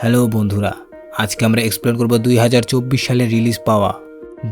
Hello বন্ধুরা, আজকে আমরা এক্সপ্লেন করব দুই হাজার চব্বিশ সালে রিলিজ পাওয়া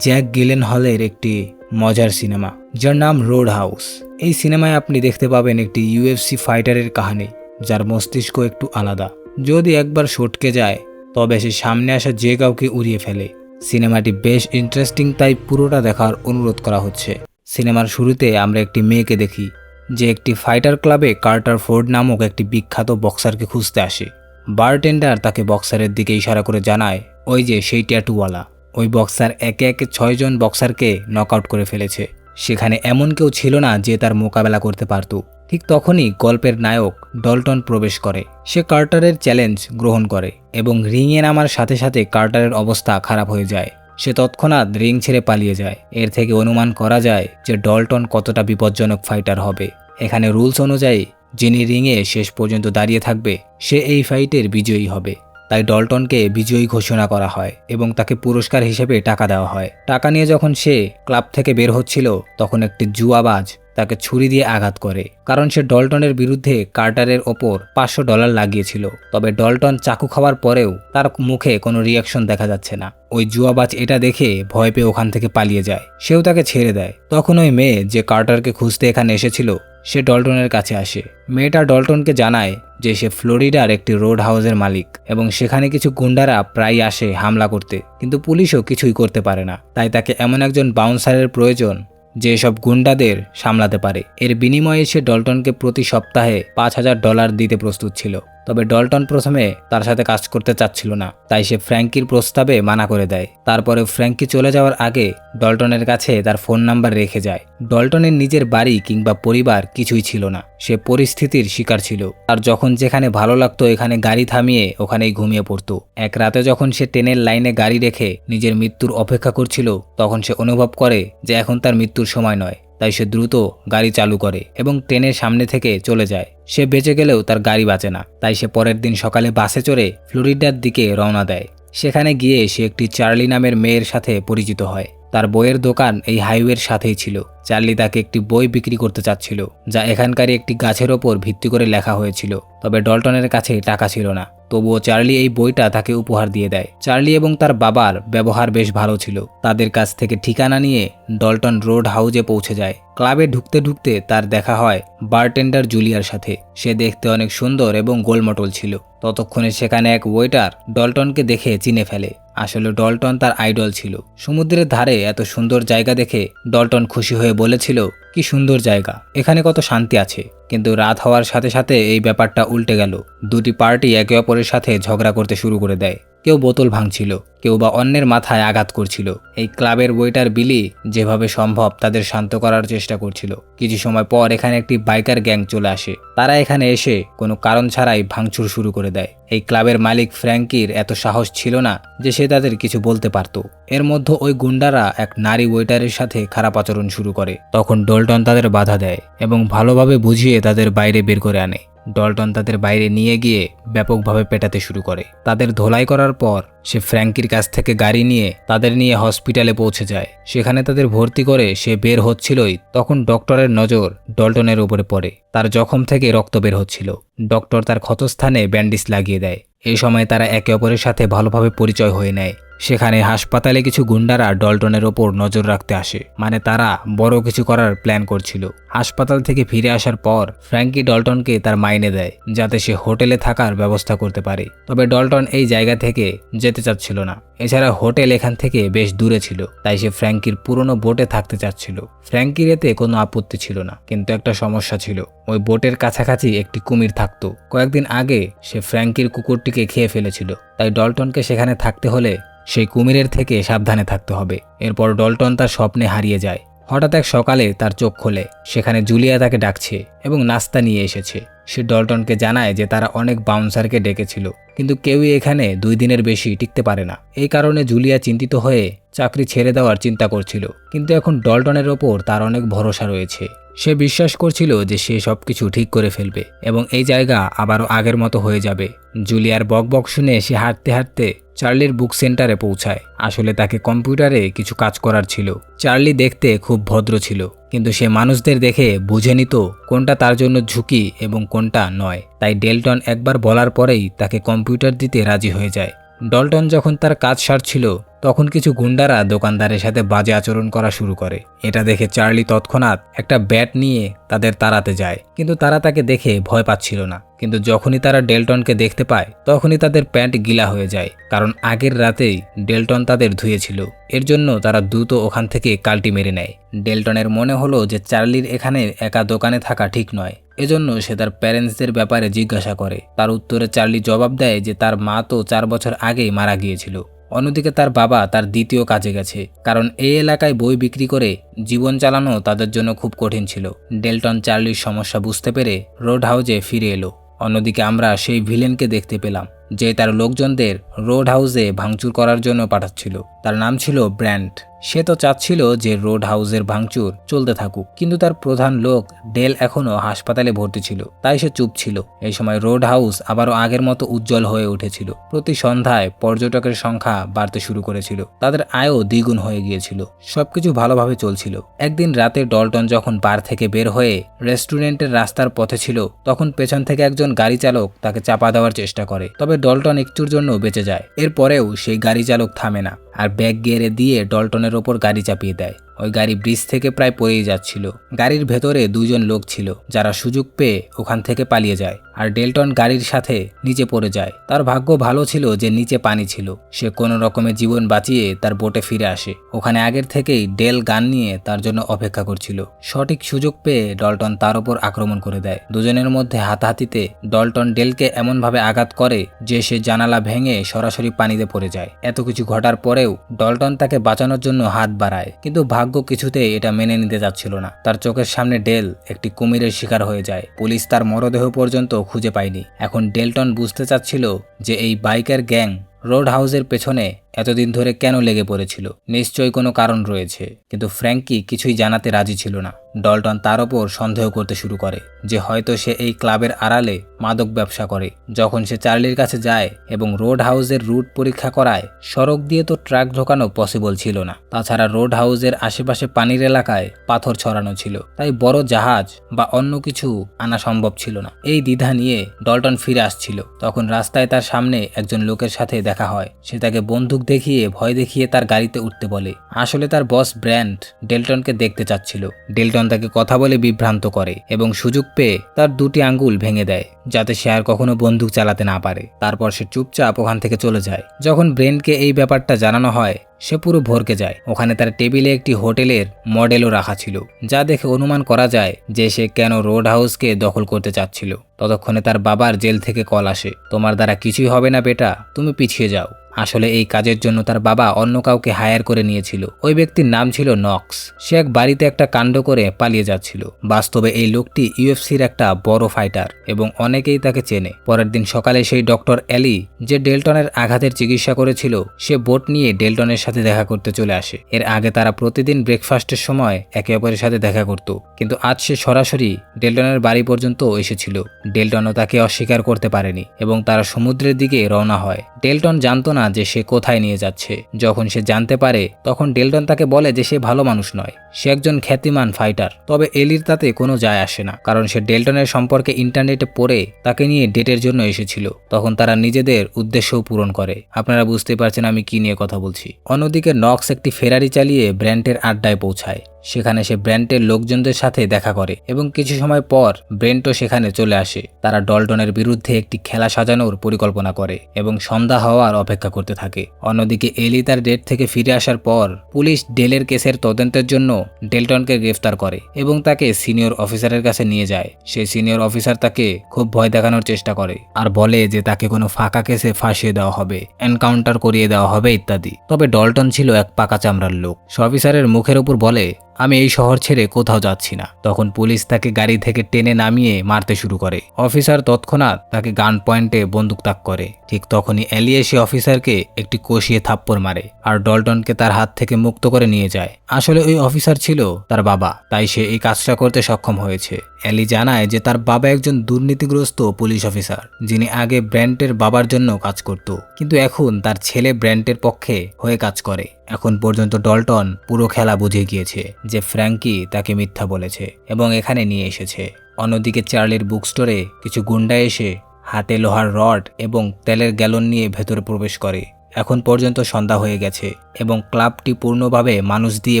জ্যাক গিলেন হলের একটি মজার সিনেমা যার নাম রোড হাউস এই সিনেমায় আপনি দেখতে পাবেন একটি ইউএফসি ফাইটারের কাহিনী, যার মস্তিষ্ক একটু আলাদা। যদি একবার সটকে যায়, তবে সে সামনে আসা যে কাউকে উড়িয়ে ফেলে। সিনেমাটি বেশ ইন্টারেস্টিং তাই পুরোটা দেখার অনুরোধ করা হচ্ছে। সিনেমার শুরুতে আমরা একটি মেয়েকে দেখি, যে একটি ফাইটার ক্লাবে কার্টার ফোর্ড নামক একটি বিখ্যাত বক্সারকে খুঁজতে আসে। বারটেন্ডার তাকে বক্সারের দিকে ইশারা করে জানায়, ওই যে সেই ট্যাটুওয়ালা। ওই বক্সার একে একে ছয়জন বক্সারকে নকআউট করে ফেলেছে। সেখানে এমন কেউ ছিল না যে তার মোকাবেলা করতে পারত। ঠিক তখনই গল্পের নায়ক ডলটন প্রবেশ করে। সে কার্টারের চ্যালেঞ্জ গ্রহণ করে এবং রিংয়ে নামার সাথে সাথে কার্টারের অবস্থা খারাপ হয়ে যায়। সে তৎক্ষণাৎ রিং ছেড়ে পালিয়ে যায়। এর থেকে অনুমান করা যায় যে ডলটন কতটা বিপজ্জনক ফাইটার হবে। এখানে রুলস অনুযায়ী যিনি রিংয়ে শেষ পর্যন্ত দাঁড়িয়ে থাকবে, সে এই ফাইটের বিজয়ী হবে। তাই ডলটনকে বিজয়ী ঘোষণা করা হয় এবং তাকে পুরস্কার হিসেবে টাকা দেওয়া হয়। টাকা নিয়ে যখন সে ক্লাব থেকে বের হচ্ছিল, তখন একটি জুয়াবাজ তাকে ছুরি দিয়ে আঘাত করে, কারণ সে ডলটনের বিরুদ্ধে কার্টারের ওপর পাঁচশো ডলার লাগিয়েছিল। তবে ডলটন চাকু খাওয়ার পরেও তার মুখে কোনো রিয়াকশন দেখা যাচ্ছে না। ওই জুয়াবাজ এটা দেখে ভয় পেয়ে ওখান থেকে পালিয়ে যায়। সেও তাকে ছেড়ে দেয়। তখন ওই মেয়ে যে কার্টারকে খুঁজতে এখানে এসেছিল সে ডলটনের কাছে আসে। মেয়েটা ডলটনকে জানায় যে সে ফ্লোরিডার একটি রোড হাউসের মালিক এবং সেখানে কিছু গুন্ডারা প্রায় আসে হামলা করতে, কিন্তু পুলিশও কিছুই করতে পারে না। তাই তাকে এমন একজন বাউন্সারের প্রয়োজন যে সব গুন্ডাদের সামলাতে পারে। এর বিনিময়ে সে ডলটনকে প্রতি সপ্তাহে পাঁচ হাজার ডলার দিতে প্রস্তুত ছিল। তবে ডলটন প্রথমে তার সাথে কাজ করতে চাচ্ছিল না, তাই সে ফ্র্যাঙ্কির প্রস্তাবে মানা করে দেয়। তারপরে ফ্র্যাঙ্কি চলে যাওয়ার আগে ডলটনের কাছে তার ফোন নাম্বার রেখে যায়। ডলটনের নিজের বাড়ি কিংবা পরিবার কিছুই ছিল না, সে পরিস্থিতির শিকার ছিল। আর যখন যেখানে ভালো লাগতো এখানে গাড়ি থামিয়ে ওখানেই ঘুমিয়ে পড়ত। এক রাতে যখন সে ট্রেনের লাইনে গাড়ি রেখে নিজের মৃত্যুর অপেক্ষা করছিল, তখন সে অনুভব করে যে এখন তার মৃত্যুর সময় নয়। তাই সে দ্রুত গাড়ি চালু করে এবং ট্রেনের সামনে থেকে চলে যায়। সে বেঁচে গেলেও তার গাড়ি বাঁচে না। তাই সে পরের দিন সকালে বাসে চড়ে ফ্লোরিডার দিকে রওনা দেয়। সেখানে গিয়ে সে একটি চার্লি নামের মেয়ের সাথে পরিচিত হয়। তার বইয়ের দোকান এই হাইওয়ের সাথেই ছিল। চার্লি তাকে একটি বই বিক্রি করতে চাচ্ছিল, যা এখানকারই একটি গাছের ওপর ভিত্তি করে লেখা হয়েছিল। তবে ডলটনের কাছে টাকা ছিল না। তবুও চার্লি এই বইটা তাকে উপহার দিয়ে দেয়। চার্লি এবং তার বাবার ব্যবহার বেশ ভালো ছিল। তাদের কাছ থেকে ঠিকানা নিয়ে ডলটন রোড হাউজে পৌঁছে যায়। ক্লাবে ঢুকতে ঢুকতে তার দেখা হয় বারটেন্ডার জুলিয়ার সাথে। সে দেখতে অনেক সুন্দর এবং গোলমটল ছিল। ততক্ষণে সেখানে এক ওয়েটার ডলটনকে দেখে চিনে ফেলে। আসলে ডলটন তার আইডল ছিল। সমুদ্রের ধারে এত সুন্দর জায়গা দেখে ডলটন খুশি হয়ে বলেছিল, কি সুন্দর জায়গা, এখানে কত শান্তি আছে। কিন্তু রাত হওয়ার সাথে সাথে এই ব্যাপারটা উল্টে গেল। দুটি পার্টি একে অপরের সাথে ঝগড়া করতে শুরু করে দেয়। কেউ বোতল ভাঙছিল, কেউ বা অন্যের মাথায় আঘাত করছিল। এই ক্লাবের ওয়েটার বিলি যেভাবে সম্ভব তাদের শান্ত করার চেষ্টা করছিল। কিছু সময় পর এখানে একটি বাইকার গ্যাং চলে আসে। তারা এখানে এসে কোনো কারণ ছাড়াই ভাঙচুর শুরু করে দেয়। এই ক্লাবের মালিক ফ্র্যাঙ্কির এত সাহস ছিল না যে সে তাদের কিছু বলতে পারত। এর মধ্যে ওই গুন্ডারা এক নারী ওয়েটারের সাথে খারাপ আচরণ শুরু করে। তখন ডোল্টন তাদের বাধা দেয় এবং ভালোভাবে বুঝিয়ে তাদের বাইরে বের করে আনে। ডলটন তাদের বাইরে নিয়ে গিয়ে ব্যাপকভাবে পেটাতে শুরু করে। তাদের ধোলাই করার পর সে ফ্র্যাঙ্কির কাছ থেকে গাড়ি নিয়ে তাদের নিয়ে হসপিটালে পৌঁছে যায়। সেখানে তাদের ভর্তি করে সে বের হচ্ছিলই তখন ডক্টরের নজর ডলটনের উপরে পড়ে। তার জখম থেকে রক্ত বের হচ্ছিল। ডক্টর তার ক্ষতস্থানে ব্যান্ডিজ লাগিয়ে দেয়। এই সময় তারা একে অপরের সাথে ভালোভাবে পরিচয় হয়ে নেয়। সেখানে হাসপাতালে কিছু গুন্ডারা ডলটনের ওপর নজর রাখতে আসে। মানে তারা বড় কিছু করার প্ল্যান করছিল। হাসপাতাল থেকে ফিরে আসার পর ফ্র্যাঙ্কি ডলটনকে তার মাইনে দেয়, যাতে সে হোটেলে থাকার ব্যবস্থা করতে পারে। তবে ডলটন এই জায়গা থেকে যেতে চাচ্ছিল না। এছাড়া হোটেল এখান থেকে বেশ দূরে ছিল, তাই সে ফ্র্যাঙ্কির পুরনো বোটে থাকতে চাচ্ছিল। ফ্র্যাঙ্কির এতে কোনো আপত্তি ছিল না, কিন্তু একটা সমস্যা ছিল। ওই বোটের কাছাকাছি একটি কুমির থাকতো। কয়েকদিন আগে সে ফ্র্যাঙ্কির কুকুরটিকে খেয়ে ফেলেছিল, তাই ডলটনকে সেখানে থাকতে হলে সেই কুমিরের থেকে সাবধানে থাকতে হবে। এরপর ডলটন তার স্বপ্নে হারিয়ে যায়। হঠাৎ এক সকালে তার চোখ খোলে। সেখানে জুলিয়া তাকে ডাকছে এবং নাস্তা নিয়ে এসেছে। সে ডলটনকে জানায় যে তারা অনেক বাউন্সারকে ডেকেছিল, কিন্তু কেউই এখানে দুই দিনের বেশি টিকতে পারে না। এই কারণে জুলিয়া চিন্তিত হয়ে চাকরি ছেড়ে দেওয়ার চিন্তা করছিল, কিন্তু এখন ডলটনের ওপর তার অনেক ভরসা রয়েছে। সে বিশ্বাস করছিল যে সে সব কিছু ঠিক করে ফেলবে এবং এই জায়গা আবারও আগের মতো হয়ে যাবে। জুলিয়ার বক বক শুনে সে হাঁটতে হাঁটতে চার্লির বুক সেন্টারে পৌঁছায়। আসলে তাকে কম্পিউটারে কিছু কাজ করার ছিল। চার্লি দেখতে খুব ভদ্র ছিল, কিন্তু সে মানুষদের দেখে বুঝে নিত কোনটা তার জন্য ঝুঁকি এবং কোনটা নয়। তাই ডেলটন একবার বলার পরেই তাকে কম্পিউটার দিতে রাজি হয়ে যায়। ডলটন যখন তার কাজ সারছিল, তখন কিছু গুন্ডারা দোকানদারের সাথে বাজে আচরণ করা শুরু করে। এটা দেখে চার্লি তৎক্ষণাৎ একটা ব্যাট নিয়ে তাদের তাড়াতে যায়, কিন্তু তারা তাকে দেখে ভয় পাচ্ছিল না। কিন্তু যখনই তারা ডেলটনকে দেখতে পায়, তখনই তাদের প্যান্ট গিলা হয়ে যায়, কারণ আগের রাতেই ডেলটন তাদের ধুয়েছিল। এর জন্য তারা দ্রুত ওখান থেকে কাল্টি মেরে নেয়। ডেলটনের মনে হলো যে চার্লির এখানে একা দোকানে থাকা ঠিক নয়। এজন্য সে তার প্যারেন্টসদের ব্যাপারে জিজ্ঞাসা করে। তার উত্তরে চার্লি জবাব দেয় যে তার মা তো চার বছর আগেই মারা গিয়েছিল। অন্যদিকে তার বাবা তার দ্বিতীয় কাজে গেছে, কারণ এই এলাকায় বই বিক্রি করে জীবন চালানো তাদের জন্য খুব কঠিন ছিল। ডেলটন চার্লির সমস্যা বুঝতে পেরে রোড হাউজে ফিরে এলো। অন্যদিকে আমরা সেই ভিলেনকে দেখতে পেলাম। যে তার লোকজনদের রোড হাউসে ভাঙচুর করার জন্য পাঠাচ্ছিল। তার নাম ছিল ব্র্যান্ড সে তো চাচ্ছিল যে রোড হাউসের ভাঙচুর চলতে থাকুক, কিন্তু তার প্রধান লোক ডেল এখনও হাসপাতালে ভর্তি ছিল, তাই সে চুপ ছিল। এই সময় রোড হাউস আবারও আগের মতো উজ্জ্বল হয়ে উঠেছিল। প্রতি সন্ধ্যায় পর্যটকের সংখ্যা বাড়তে শুরু করেছিল। তাদের আয়ও দ্বিগুণ হয়ে গিয়েছিল। সবকিছু ভালোভাবে চলছিল। একদিন রাতে ডলটন যখন বার থেকে বের হয়ে রেস্টুরেন্টের রাস্তার পথে ছিল, তখন পেছন থেকে একজন গাড়ি চালক তাকে চাপা দেওয়ার চেষ্টা করে। তবে ডলটন একটুর জন্য বেঁচে যায়। এরপরেও সেই গাড়ি চালক থামে না। আর ব্যাগ গিয়ারে দিয়ে ডলটনের ওপর গাড়ি চাপিয়ে দেয়। ওই গাড়ি ব্রিজ থেকে প্রায় পড়েই যাচ্ছিল। গাড়ির ভেতরে দুজন লোক ছিল, যারা সুযোগ পেয়ে ওখান থেকে পালিয়ে যায়। আর ডেলটন গাড়ির সাথে নিচে পড়ে যায়। তার ভাগ্য ভালো ছিল যে নিচে পানি ছিল। সে কোনো রকমে জীবন বাঁচিয়ে তার বোটে ফিরে আসে। ওখানে আগের থেকেই ডেল গান নিয়ে তার জন্য অপেক্ষা করছিল। সঠিক সুযোগ পেয়ে ডলটন তার ওপর আক্রমণ করে দেয়। দুজনের মধ্যে হাতাহাতিতে ডলটন ডেলকে এমনভাবে আঘাত করে যে সে জানালা ভেঙে সরাসরি পানিতে পড়ে যায়। এত কিছু ঘটার পরেও ডলটন তাকে বাঁচানোর জন্য হাত বাড়ায়। কিন্তু ভাগ্য কিছুতেই এটা মেনে নিতে যাচ্ছিল না। তার চোখের সামনে ডেল একটি কুমিরের শিকার হয়ে যায়। পুলিশ তার মরদেহ পর্যন্ত খুঁজে পায়নি। এখন ডেলটন বুঝতে চাচ্ছিল যে এই বাইকের গ্যাং রোড হাউসের পেছনে এতদিন ধরে কেন লেগে পড়েছিল? নিশ্চয়ই কোনো কারণ রয়েছে। কিন্তু ফ্র্যাঙ্কি কিছুই জানাতে রাজি ছিল না। ডলটন তার ওপর সন্দেহ করতে শুরু করে যে হয়তো সে এই ক্লাবের আড়ালে মাদক ব্যবসা করে। যখন সে চার্লির কাছে যায় এবং রোড হাউসের রুট পরীক্ষা করায়, সড়ক দিয়ে তো ট্রাক ঢোকানো পসিবল ছিল না। তাছাড়া রোড হাউসের আশেপাশে পানির এলাকায় পাথর ছড়ানো ছিল। তাই বড় জাহাজ বা অন্য কিছু আনা সম্ভব ছিল না। এই দ্বিধা নিয়ে ডলটন ফিরে আসছিল। তখন রাস্তায় তার সামনে একজন লোকের সাথে দেখা হয়। সে তাকে বন্দুক দেখিয়ে, ভয় দেখিয়ে তার গাড়িতে উঠতে বলে। আসলে তার বস ব্র্যান্ড ডেলটনকে দেখতে চাচ্ছিল। ডেলটন তাকে কথা বলে বিভ্রান্ত করে এবং সুযোগ পেয়ে তার দুটি আঙ্গুল ভেঙে দেয়, যাতে সে আর কখনো বন্দুক চালাতে না পারে। তারপর সে চুপচাপ ওখান থেকে চলে যায়। যখন ব্রেনকে এই ব্যাপারটা জানানো হয়, সে পুরো ভরকে যায়। ওখানে তার টেবিলে একটি হোটেলের মডেলও রাখা ছিল, যা দেখে অনুমান করা যায় যে সে কেন রোড হাউসকে দখল করতে চাচ্ছিল। ততক্ষণে তার বাবার জেল থেকে কল আসে। তোমার দ্বারা কিছুই হবে না বেটা, তুমি পিছিয়ে যাও। আসলে এই কাজের জন্য তার বাবা অন্য কাউকে হায়ার করে নিয়েছিল। ওই ব্যক্তির নাম ছিল নক্স। সে এক বাড়িতে একটা কাণ্ড করে পালিয়ে যাচ্ছিল। বাস্তবে এই লোকটি ইউএফসির একটা বড় ফাইটার এবং অনেকেই তাকে চেনে। পরের দিন সকালে সেই ডক্টর অ্যালি যে ডেলটনের আঘাতের চিকিৎসা করেছিল, সে বোট নিয়ে ডেলটনের সাথে দেখা করতে চলে আসে। এর আগে তারা প্রতিদিন ব্রেকফাস্টের সময় একে অপরের সাথে দেখা করত। কিন্তু আজ সে সরাসরি ডেলটনের বাড়ি পর্যন্ত এসেছিল। ডেলটনও তাকে অস্বীকার করতে পারেনি এবং তারা সমুদ্রের দিকে রওনা হয়। ডেলটন জানতো না যে সে কোথায় নিয়ে যাচ্ছে। যখন সে জানতে পারে, তখন ডেলটন তাকে বলে যে সে ভালো মানুষ নয়। সে একজন খ্যাতিমান ফাইটার। তবে এলির তাতে কোনো যায় আসে না, কারণ সে ডেলটনের সম্পর্কে ইন্টারনেটে পড়ে তাকে নিয়ে ডেটের জন্য এসেছিল। তখন তারা নিজেদের উদ্দেশ্যও পূরণ করে। আপনারা বুঝতে পারছেন আমি কি নিয়ে কথা বলছি। অন্যদিকে নক্স একটি ফেরারি চালিয়ে ব্র্যান্ডের আড্ডায় পৌঁছায়। সেখানে সে ব্র্যান্টের লোকজনদের সাথে দেখা করে এবং কিছু সময় পর ব্রেন্টও সেখানে চলে আসে। তারা ডলটনের বিরুদ্ধে একটি খেলা সাজানোর পরিকল্পনা করে এবং সন্ধ্যা হওয়ার অপেক্ষা করতে থাকে। অন্যদিকে এলি তার ডেট থেকে ফিরে আসার পর পুলিশ ডেলের কেসের তদন্তের জন্য ডেলটনকে গ্রেফতার করে এবং তাকে সিনিয়র অফিসারের কাছে নিয়ে যায়। সেই সিনিয়র অফিসার তাকে খুব ভয় দেখানোর চেষ্টা করে আর বলে যে তাকে কোনো ফাঁকা কেসে ফাঁসিয়ে দেওয়া হবে, এনকাউন্টার করিয়ে দেওয়া হবে ইত্যাদি। তবে ডলটন ছিল এক পাকা চামড়ার লোক। সে অফিসারের মুখের উপর বলে আমি এই শহর ছেড়ে কোথাও যাচ্ছি না। তখন পুলিশ তাকে গাড়ি থেকে টেনে নামিয়ে মারতে শুরু করে। অফিসার তৎক্ষণাৎ তাকে গান পয়েন্টে বন্দুক তাক করে। ঠিক তখনই এলিয়ে সে অফিসারকে একটি কষিয়ে থাপ্পড় মারে আর ডলটনকে তার হাত থেকে মুক্ত করে নিয়ে যায়। আসলে ওই অফিসার ছিল তার বাবা, তাই সে এই কাজটা করতে সক্ষম হয়েছে। অ্যালি জানায় যে তার বাবা একজন দুর্নীতিগ্রস্ত পুলিশ অফিসার, যিনি আগে ব্র্যান্ডের বাবার জন্য কাজ করত, কিন্তু এখন তার ছেলে ব্র্যান্ডের পক্ষে হয়ে কাজ করে। এখন পর্যন্ত ডলটন পুরো খেলা বুঝে গিয়েছে যে ফ্র্যাঙ্কি তাকে মিথ্যা বলেছে এবং এখানে নিয়ে এসেছে। অন্যদিকে চার্লির বুক স্টোরে কিছু গুন্ডা এসে হাতে লোহার রড এবং তেলের গ্যালন নিয়ে ভেতরে প্রবেশ করে। এখন পর্যন্ত সন্ধ্যা হয়ে গেছে এবং ক্লাবটি পূর্ণভাবে মানুষ দিয়ে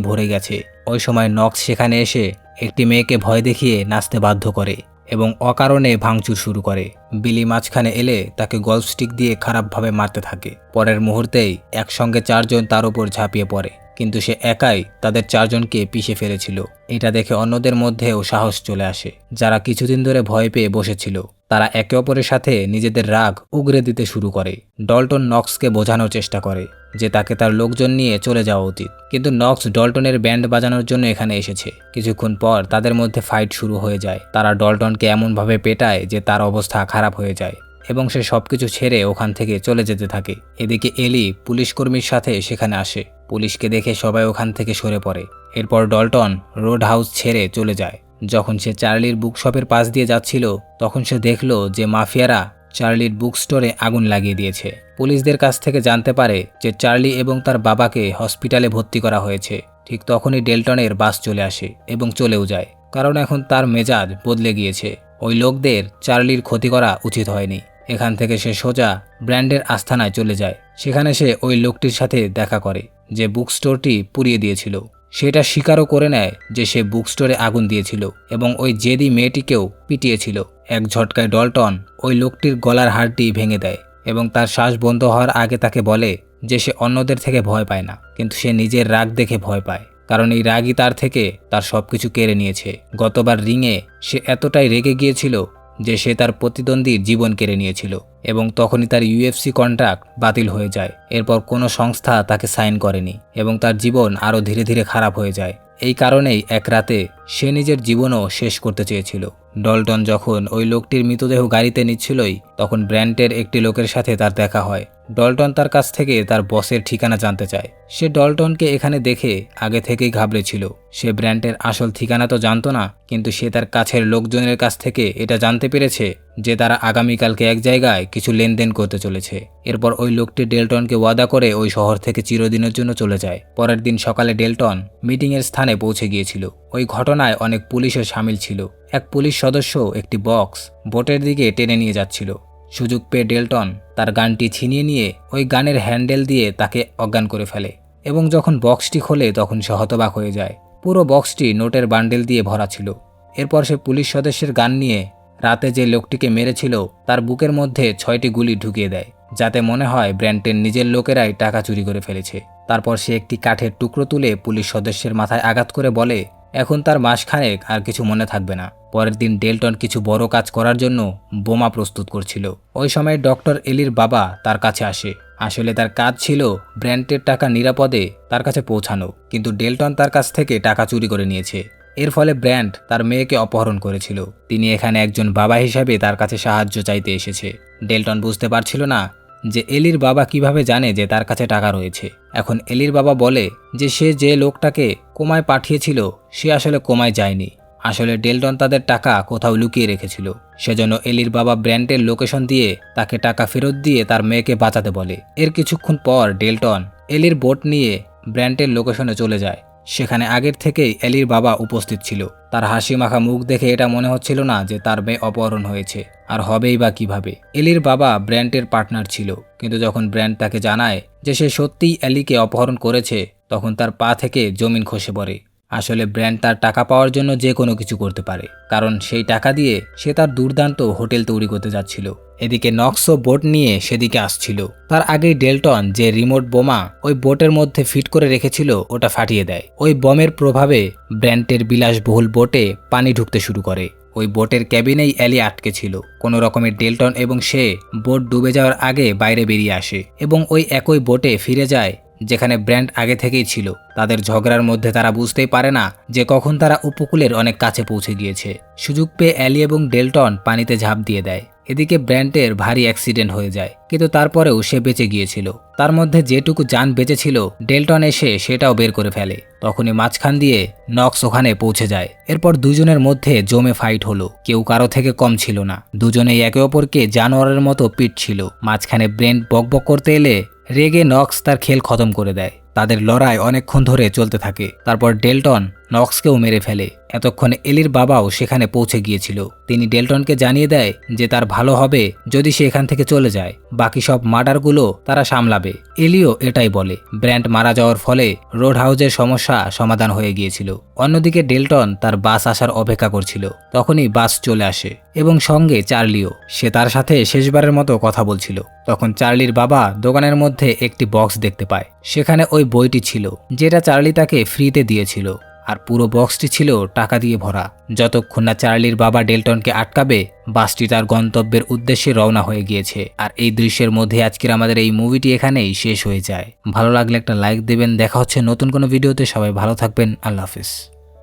ভরে গেছে। ওই সময় নক্স সেখানে এসে একটি মেয়েকে ভয় দেখিয়ে নাচতে বাধ্য করে এবং অকারণে ভাঙচুর শুরু করে। বিলি মাঝখানে এলে তাকে গল্ফ স্টিক দিয়ে খারাপভাবে মারতে থাকে। পরের মুহূর্তেই একসঙ্গে চারজন তার উপর ঝাঁপিয়ে পড়ে। কিন্তু সে একাই তাদের চারজনকে পিষে ফেলেছিল। এটা দেখে অন্যদের মধ্যেও সাহস চলে আসে। যারা কিছুদিন ধরে ভয় পেয়ে বসেছিল, তারা একে অপরের সাথে নিজেদের রাগ উগরে দিতে শুরু করে। ডল্টন নক্সকে বোঝানোর চেষ্টা করে যে তাকে তার লোকজন নিয়ে চলে যাওয়া উচিত। কিন্তু নক্স ডল্টনের ব্যান্ড বাজানোর জন্য এখানে এসেছে। কিছুক্ষণ পর তাদের মধ্যে ফাইট শুরু হয়ে যায়। তারা ডল্টনকে এমনভাবে পেটায় যে তার অবস্থা খারাপ হয়ে যায়। এবং সে সব কিছু ছেড়ে ওখান থেকে চলে যেতে থাকে। এদিকে এলি পুলিশ কর্মীর সাথে সেখানে আসে। পুলিশকে দেখে সবাই ওখান থেকে সরে পড়ে। এরপর ডল্টন রোড হাউস ছেড়ে চলে যায়। যখন সে চার্লির বুকশপের পাশ দিয়ে যাচ্ছিল, তখন সে দেখল যে মাফিয়ারা চার্লির বুক স্টোরে আগুন লাগিয়ে দিয়েছে। পুলিশদের কাছ থেকে জানতে পারে যে চার্লি এবং তার বাবাকে হসপিটালে ভর্তি করা হয়েছে। ঠিক তখনই ডেলটনের বাস চলে আসে এবং চলেও যায়। কারণ এখন তার মেজাজ বদলে গিয়েছে। ওই লোকদের চার্লির ক্ষতি করা উচিত হয়নি। এখান থেকে সে সোজা ব্র্যান্ডের আস্থানায় চলে যায়। সেখানে সে ওই লোকটির সাথে দেখা করে, যে বুক স্টোরটি পুড়িয়ে দিয়েছিল। সেটা স্বীকারও করে নেয় যে সে বুক স্টোরে আগুন দিয়েছিল এবং ওই জেদি মেয়েটিকেও পিটিয়েছিল। এক ঝটকায় ডলটন ওই লোকটির গলার হাড়টি ভেঙে দেয় এবং তার শ্বাস বন্ধ হওয়ার আগে তাকে বলে যে সে অন্যদের থেকে ভয় পায় না, কিন্তু সে নিজের রাগ দেখে ভয় পায়, কারণ এই রাগই তার থেকে তার সবকিছু কেড়ে নিয়েছে। গতবার রিংয়ে সে এতটাই রেগে গিয়েছিল যে সে তার প্রতিদ্বন্দ্বীর জীবন কেড়ে নিয়েছিল এবং তখনই তার ইউএফসি কন্ট্রাক্ট বাতিল হয়ে যায়। এরপর কোনো সংস্থা তাকে সাইন করেনি এবং তার জীবন আরও ধীরে ধীরে খারাপ হয়ে যায়। এই কারণেই এক রাতে সে নিজের জীবনও শেষ করতে চেয়েছিল। ডলটন যখন ওই লোকটির মৃতদেহ গাড়িতে নিচ্ছিলই, তখন ব্র্যান্ডের একটি লোকের সাথে তার দেখা হয়। ডলটন তার কাছ থেকে তার বসের ঠিকানা জানতে চায়। সে ডলটনকে এখানে দেখে আগে থেকেই ঘাবড়েছিল সে ব্র্যান্ডের আসল ঠিকানা তো জানতো না, কিন্তু সে তার কাছের লোকজনের কাছ থেকে এটা জানতে পেরেছে যে তারা আগামীকালকে এক জায়গায় কিছু লেনদেন করতে চলেছে। এরপর ওই লোকটি ডেলটনকে ওয়াদা করে ওই শহর থেকে চিরদিনের জন্য চলে যায়। পরের দিন সকালে ডেলটন মিটিংয়ের স্থানে পৌঁছে গিয়েছিল। ওই ঘটনায় অনেক পুলিশও সামিল ছিল। এক পুলিশ সদস্য একটি বক্স বোটের দিকে টেনে নিয়ে যাচ্ছিল। সুযোগ পেয়ে ডেলটন তার গানটি ছিনিয়ে নিয়ে ওই গানের হ্যান্ডেল দিয়ে তাকে অজ্ঞান করে ফেলে এবং যখন বক্সটি খোলে তখন সে হতবাক হয়ে যায়। পুরো বক্সটি নোটের বান্ডেল দিয়ে ভরা ছিল। এরপর সে পুলিশ সদস্যের গান নিয়ে রাতে যে লোকটিকে মেরেছিল তার বুকের মধ্যে ছয়টি গুলি ঢুকিয়ে দেয়, যাতে মনে হয় ব্র্যান্টের নিজের লোকেরাই টাকা চুরি করে ফেলেছে। তারপর সে একটি কাঠের টুকরো তুলে পুলিশ সদস্যের মাথায় আঘাত করে বলে এখন তার মাসখানেক আর কিছু মনে থাকবে না। পরের দিন ডেলটন কিছু বড় কাজ করার জন্য বোমা প্রস্তুত করছিল। ওই সময় ডক্টর এলির বাবা তার কাছে আসে। আসলে তার কাজ ছিল ব্র্যান্ডের টাকা নিরাপদে তার কাছে পৌঁছানো, কিন্তু ডেলটন তার কাছ থেকে টাকা চুরি করে নিয়েছে। এর ফলে ব্র্যান্ড তার মেয়েকে অপহরণ করেছিল। তিনি এখানে একজন বাবা হিসাবে তার কাছে সাহায্য চাইতে এসেছে। ডেলটন বুঝতে পারছিল না যে এলির বাবা কীভাবে জানে যে তার কাছে টাকা রয়েছে? এখন এলির বাবা বলে যে সে যে লোকটাকে কোমায় পাঠিয়েছিল, সে আসলে কোমায় যায়নি। আসলে ডেলটন তাদের টাকা কোথাও লুকিয়ে রেখেছিল। সেজন্য এলির বাবা ব্র্যান্ডের লোকেশন দিয়ে তাকে টাকা ফেরত দিয়ে তার মেয়েকে বাঁচাতে বলে। এর কিছুক্ষণ পর ডেলটন এলির বোট নিয়ে ব্র্যান্ডের লোকেশনে চলে যায়। সেখানে আগের থেকেই এলির বাবা উপস্থিত ছিল। তার হাসি মাখা মুখ দেখে এটা মনে হচ্ছিল না যে তার মেয়ে অপহরণ হয়েছে। আর হবেই বা কীভাবে? এলির বাবা ব্র্যান্ডের পার্টনার ছিল, কিন্তু যখন ব্র্যান্ড তাকে জানায় যে সে সত্যিই এলিকে অপহরণ করেছে, তখন তার পা থেকে জমিন খসে পড়ে। আসলে ব্র্যান্ড তার টাকা পাওয়ার জন্য যে কোনো কিছু করতে পারে, কারণ সেই টাকা দিয়ে সে তার দুর্দান্ত হোটেল তৈরি করতে যাচ্ছিল। এদিকে নক্সো বোট নিয়ে সেদিকে আসছিল। তার আগেই ডেলটন যে রিমোট বোমা ওই বোটের মধ্যে ফিট করে রেখেছিল, ওটা ফাটিয়ে দেয়। ওই বমের প্রভাবে ব্র্যান্ডের বিলাসবহুল বোটে পানি ঢুকতে শুরু করে। ওই বোটের ক্যাবিনেই অ্যালি আটকে ছিল। কোনো রকমের ডেলটন এবং সে বোট ডুবে যাওয়ার আগে বাইরে বেরিয়ে আসে এবং ওই একই বোটে ফিরে যায় যেখানে ব্র্যান্ড আগে থেকেই ছিল। তাদের ঝগড়ার মধ্যে তারা বুঝতেই পারে না যে কখন তারা উপকূলের অনেক কাছে পৌঁছে গিয়েছে। সুযোগ পেয়ে অ্যালি এবং ডেলটন পানিতে ঝাঁপ দিয়ে দেয়। এদিকে ব্র্যান্ডের ভারী অ্যাক্সিডেন্ট হয়ে যায়, কিন্তু তারপরেও সে বেঁচে গিয়েছিল। তার মধ্যে যেটুকু যান বেঁচেছিল, ডেলটন এসে সেটাও বের করে ফেলে। তখনই মাঝখান দিয়ে নক্স ওখানে পৌঁছে যায়। এরপর দুজনের মধ্যে জমে ফাইট হলো। কেউ কারও থেকে কম ছিল না। দুজনেই একে অপরকে জানোয়ারের মতো পিট ছিল। মাঝখানে ব্রেন্ট বকবক করতে এলে রেগে নক্স তার খেল খতম করে দেয়। তাদের লড়াই অনেকক্ষণ ধরে চলতে থাকে। তারপর ডেল্টন নক্সকেও মেরে ফেলে। এতক্ষণে এলির বাবাও সেখানে পৌঁছে গিয়েছিল। তিনি ডেলটনকে জানিয়ে দেয় যে তার ভালো হবে যদি সে এখান থেকে চলে যায়। বাকি সব মার্ডারগুলো তারা সামলাবে। এলিও এটাই বলে। ব্র্যান্ড মারা যাওয়ার ফলে রোড হাউজের সমস্যা সমাধান হয়ে গিয়েছিল। অন্যদিকে ডেলটন তার বাস আসার অপেক্ষা করছিল। তখনই বাস চলে আসে এবং সঙ্গে চার্লিও। সে তার সাথে শেষবারের মতো কথা বলছিল। তখন চার্লির বাবা দোকানের মধ্যে একটি বক্স দেখতে পায়। সেখানে ওই বইটি ছিল, যেটা চার্লি তাকে ফ্রিতে দিয়েছিল। আর পুরো বক্সটি ছিল টাকা দিয়ে ভরা। যতক্ষণ না চার্লির বাবা ডেলটনকে আটকাবে, বাসটি তার গন্তব্যের উদ্দেশ্যে রওনা হয়ে গিয়েছে। আর এই দৃশ্যের মধ্যে আজকের আমাদের এই মুভিটি এখানেই শেষ হয়ে যায়। ভালো লাগলে একটা লাইক দেবেন। দেখা হচ্ছে নতুন কোনো ভিডিওতে সবাই ভালো থাকবেন। আল্লাহ হাফিজ।